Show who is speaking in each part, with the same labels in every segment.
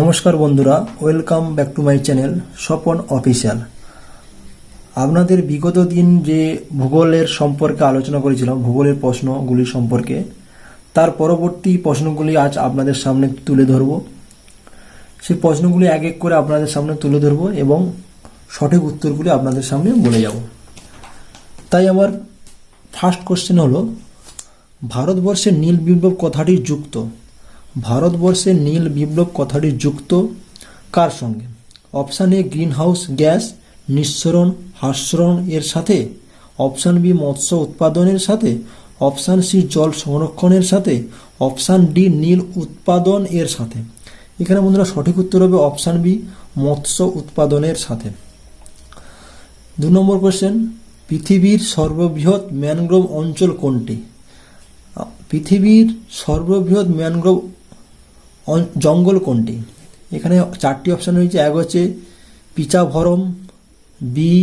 Speaker 1: নমস্কার বন্ধুরা, welcome back to my channel Swapan official. আপনাদের বিগত দিন যে ভূগোলের সম্পর্কে আলোচনা করেছিলাম, ভূগোলের প্রশ্নগুলি সম্পর্কে, তার পরবর্তী প্রশ্নগুলি আজ আপনাদের সামনে তুলে ধরব। সেই প্রশ্নগুলি এক এক করে আপনাদের সামনে তুলে ধরব এবং সঠিক উত্তরগুলি আপনাদের সামনে বলে যাব। তাই আমার ফার্স্ট কোশ্চেন হলো, ভারতবর্ষের নীল বিপ্লব কথাটি যুক্ত? ভারতবর্ষের নীল বিপ্লব কথাটি যুক্ত কার সঙ্গে? Option A greenhouse gas, নিঃসরণ হাস্যরণ এর সাথে, অপশান বি মৎস্য উৎপাদনের সাথে, অপশান সি জল সংরক্ষণের সাথে, অপশান ডি নীল উৎপাদন এর সাথে। এখানে বন্ধুরা সঠিক উত্তর হবে অপশান বি মৎস্য উৎপাদনের সাথে। দু নম্বর কোশ্চেন পৃথিবীর সর্ববৃহৎ ম্যানগ্রোভ অঞ্চল কোনটি? পৃথিবীর সর্ববৃহৎ ম্যানগ্রোভ জঙ্গল কোনটি? এখানে চারটি অপশান রয়েছে। এক হচ্ছে Pichavaram B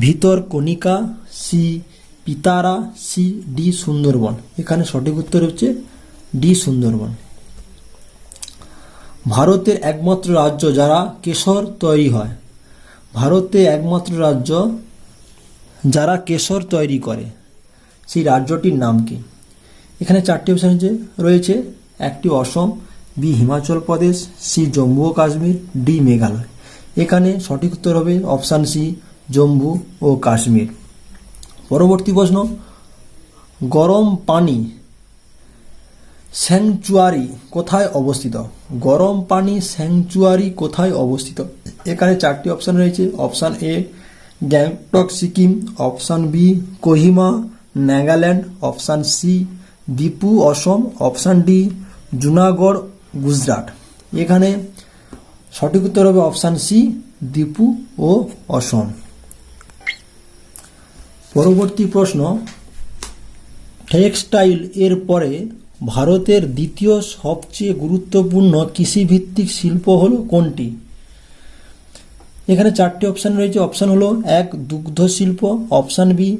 Speaker 1: Bhitarkanika, C পিতারা, সি ডি সুন্দরবন। এখানে সঠিক উত্তর হচ্ছে ডি সুন্দরবন। ভারতের একমাত্র রাজ্য যারা কেশর তৈরি হয়। ভারতে একমাত্র রাজ্য যারা কেশর তৈরি করে। সেই রাজ্যটির নাম কি? এখানে চারটি অপশান রয়েছে। একটি অসম, বি হিমাচল প্রদেশ, সি জম্মু ও কাশ্মীর, ডি মেঘালয়। এখানে সঠিক উত্তর হবে অপশান সি, জম্মু ও কাশ্মীর। পরবর্তী প্রশ্ন, গরম পানি স্যাংচুয়ারি কোথায় অবস্থিত? গরম পানি স্যাংচুয়ারি কোথায় অবস্থিত? এখানে চারটি অপশান রয়েছে, option A, Gangtok, Sikkim, option B, Kohima, Nagaland, option C, Diphu, Assam, option D Junagadh, Gujarat. এখানে সঠিক উত্তর হবে অপশান সি দীপু ও অসম। পরবর্তী প্রশ্ন, টেক্সটাইল এর পরে ভারতের দ্বিতীয় সবচেয়ে গুরুত্বপূর্ণ কৃষিভিত্তিক শিল্প হল কোনটি? এখানে চারটি অপশান রয়েছে। অপশান হলো এক, দুগ্ধ শিল্প অপশান বি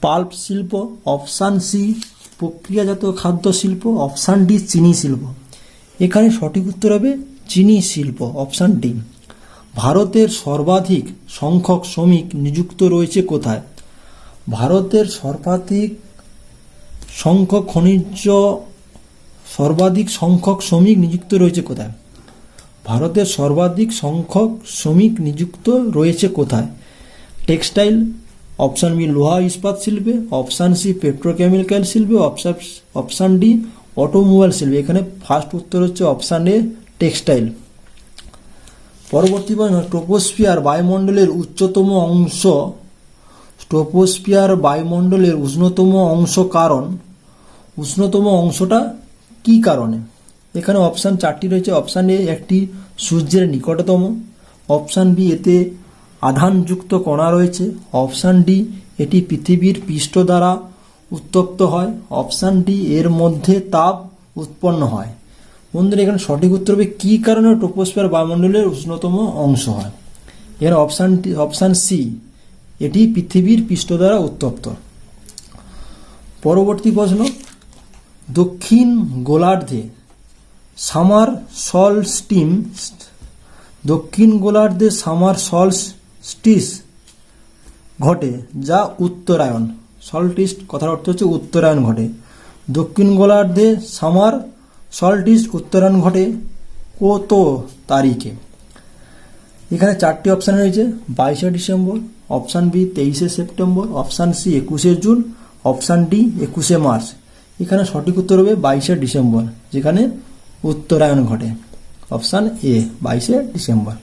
Speaker 1: পাল্প শিল্প অপশান সি প্রক্রিয়াজাত খাদ্য শিল্প অপশান ডি চিনি শিল্প। এখানে সঠিক উত্তর হবে চিনি শিল্প অপশান ডি ভারতের সর্বাধিক সংখ্যক শ্রমিক নিযুক্ত রয়েছে কোথায়? ভারতের সর্বাধিক সংখ্যক খনিজ, সর্বাধিক সংখ্যক শ্রমিক নিযুক্ত রয়েছে কোথায়? ভারতের সর্বাধিক সংখ্যক শ্রমিক নিযুক্ত রয়েছে কোথায়? টেক্সটাইল অপশান বি লোহা ইস্পাত শিল্পে অপশান সি পেট্রোকেমিক্যাল শিল্পে অপশান অপশান ডি অটোমোবাইল শিল্পে এখানে ফার্স্ট উত্তর হচ্ছে অপশান এ টেক্সটাইল পরবর্তী প্রশ্ন ট্রোপোস্ফিয়ার বায়ুমণ্ডলের উচ্চতম অংশ। ট্রোপোস্ফিয়ার বায়ুমণ্ডলের উষ্ণতম অংশ কারণ? উষ্ণতম অংশটা কি কারণে? এখানে অপশান চারটি রয়েছে। অপশান এ একটি সূর্যের নিকটতম। অপশান বি এতে আধানযুক্ত কণা রয়েছে, অপশান ডি, এটি পৃথিবীর পৃষ্ঠ দ্বারা উত্তপ্ত হয়, অপশান ডি, এর মধ্যে তাপ উৎপন্ন হয়। বন্ধুরা, এখানে সঠিক উত্তর হবে কী কারণে ট্রোপোস্ফিয়ার বায়ুমণ্ডলের উষ্ণতম অংশ হয়। এর অপশান অপশান সি, এটি পৃথিবীর পৃষ্ঠ দ্বারা উত্তপ্ত। পরবর্তী প্রশ্ন, দক্ষিণ গোলার্ধে সামার সল স্টিম দক্ষিণ গোলার্ধে সামার সল স্টিস ঘটে যা উত্তরায়ণ। সলটিস্ট কথার অর্থ হচ্ছে উত্তরায়ণ ঘটে। দক্ষিণ গোলার্ধে সামার সলটিস্ট উত্তরায়ণ ঘটে কত তারিখে? এখানে চারটি অপশান রয়েছে, বাইশে ডিসেম্বর, অপশান বি তেইশে সেপ্টেম্বর, অপশান সি একুশে জুন, অপশান ডি একুশে মার্চ। এখানে সঠিক উত্তর হবে বাইশে ডিসেম্বর, যেখানে উত্তরায়ণ ঘটে। অপশান এ, বাইশে ডিসেম্বর।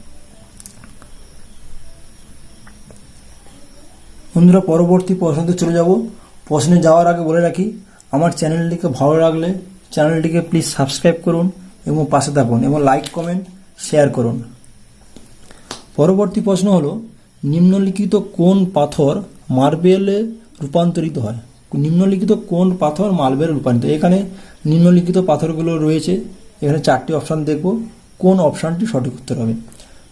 Speaker 1: বন্ধুরা, পরবর্তী প্রশ্নতে চলে যাব। প্রশ্নে যাওয়ার আগে বলে রাখি, আমার চ্যানেলটিকে ভালো লাগলে চ্যানেলটিকে প্লিজ সাবস্ক্রাইব করুন এবং পাশে থাকুন এবং লাইক কমেন্ট শেয়ার করুন। পরবর্তী প্রশ্ন হলো, নিম্নলিখিত কোন পাথর মার্বেলে রূপান্তরিত হয়? নিম্নলিখিত কোন পাথর মার্বেলে রূপান্তরিত? এখানে নিম্নলিখিত পাথরগুলো রয়েছে। এখানে চারটি অপশান দেখব। কোন অপশানটি সঠিক উত্তর হবে?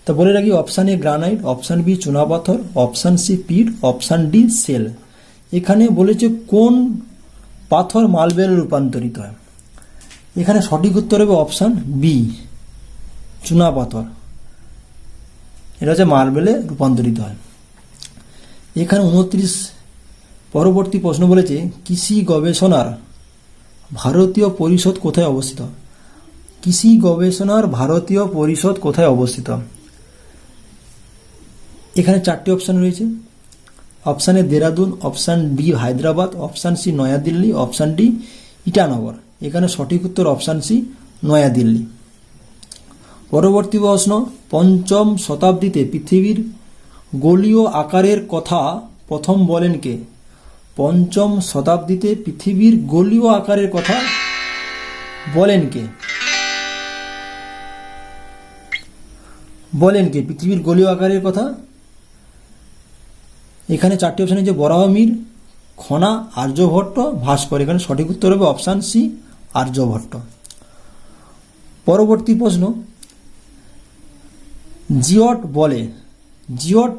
Speaker 1: তা বলে রাখি option A granite option B চুনাপাথর option C peat option D shale এখানে বলেছে কোন পাথর মার্বেলে রূপান্তরিত হয়। এখানে সঠিক উত্তর হবে অপশান বি চুনাপাথর এটা হচ্ছে মার্বেলে রূপান্তরিত হয়। এখানে উনত্রিশ পরবর্তী প্রশ্ন বলেছে, কৃষি গবেষণার ভারতীয় পরিষদ কোথায় অবস্থিত? কৃষি গবেষণার ভারতীয় পরিষদ কোথায় অবস্থিত? এখানে চারটি অপশান রয়েছে। Option A Dehradun option B Hyderabad option C New Delhi option D Itanagar. এখানে সঠিক উত্তর অপশান সি নয়াদিল্লি। পরবর্তী প্রশ্ন, পঞ্চম শতাব্দীতে পৃথিবীর গোলীয় আকারের কথা প্রথম বলেন কে? পঞ্চম শতাব্দীতে পৃথিবীর গোলীয় আকারের কথা বলেন কে? বলেন কে? পৃথিবীর গোলীয় আকারের কথা এখানে চারটি অপশন আছে বরাহমির খনা আর্যভট্ট ভাস্কর। এখানে সঠিক উত্তর হবে অপশান সি আর্যভট্ট পরবর্তী প্রশ্ন জিওট বলে জিওট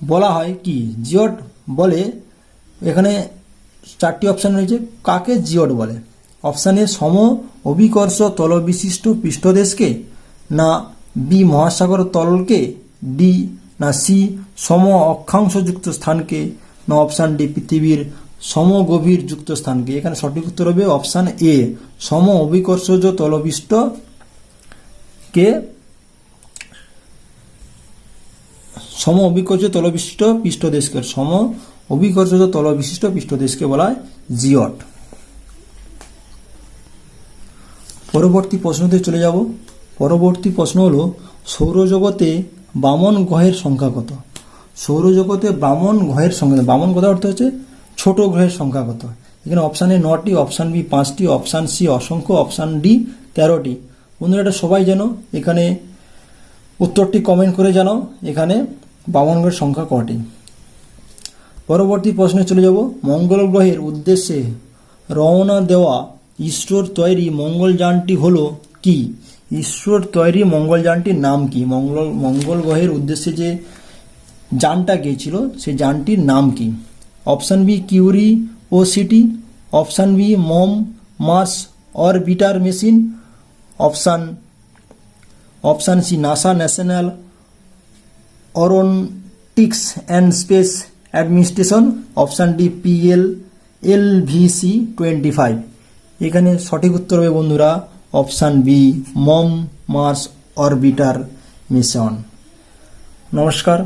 Speaker 1: বলা হয় কি? জিওট বলে, এখানে চারটি অপশান রয়েছে, কাকে জিওট বলে? অপশান সম, অভিকর্ষ তলবিশিষ্ট পৃষ্ঠদেশকে, না, বি, মহাসাগর তলকে, ডি না সি সম অক্ষাংশযুক্ত স্থানকে, না অপশান ডি পৃথিবীর সমগভীর যুক্ত স্থানকে। এখানে সঠিক উত্তর হবে অপশান এ। সম অভিকর্ষজ তলবিষ্ট কে? সম অভিকর্ষ তলবিশিষ্ট পৃষ্ঠদেশকে। সম অভিকর্ষজ তলবিশিষ্ট পৃষ্ঠদেশকে বলা হয় জিওট। পরবর্তী প্রশ্নতে চলে যাব। পরবর্তী প্রশ্ন হলো, সৌরজগতে বামন গ্রহের সংখ্যা কত? সৌরজগতে বামন গ্রহের সংখ্যা, বামন কথা অর্থ হচ্ছে ছোট গ্রহের সংখ্যা কত? এখানে অপশান এ নটি অপশান বি পাঁচটি অপশান সি অসংখ্য অপশান ডি তেরোটি। বন্ধুরা, এটা সবাই জানো। এখানে উত্তরটি কমেন্ট করে জানাও, এখানে বামন গ্রহের সংখ্যা কটি। পরবর্তী প্রশ্নে চলে যাব। মঙ্গল গ্রহের উদ্দেশ্যে রওনা দেওয়া ইসরোর তৈরি মঙ্গলযানটি হলো কি? ইসরোর তৈরি মঙ্গলযানটির নাম কি? মঙ্গল মঙ্গল গ্রহের উদ্দেশ্যে যে যানটা গিয়েছিল সেই যানটির নাম কি? Option B, Curiosity. Option B, MOM, Mars orbiter machine. Option option C, NASA National Aeronautics and Space Administration. Option D, PL, L VC twenty five. এখানে সঠিক উত্তর হবে বন্ধুরা option B MOM Mars orbiter mission. নমস্কার।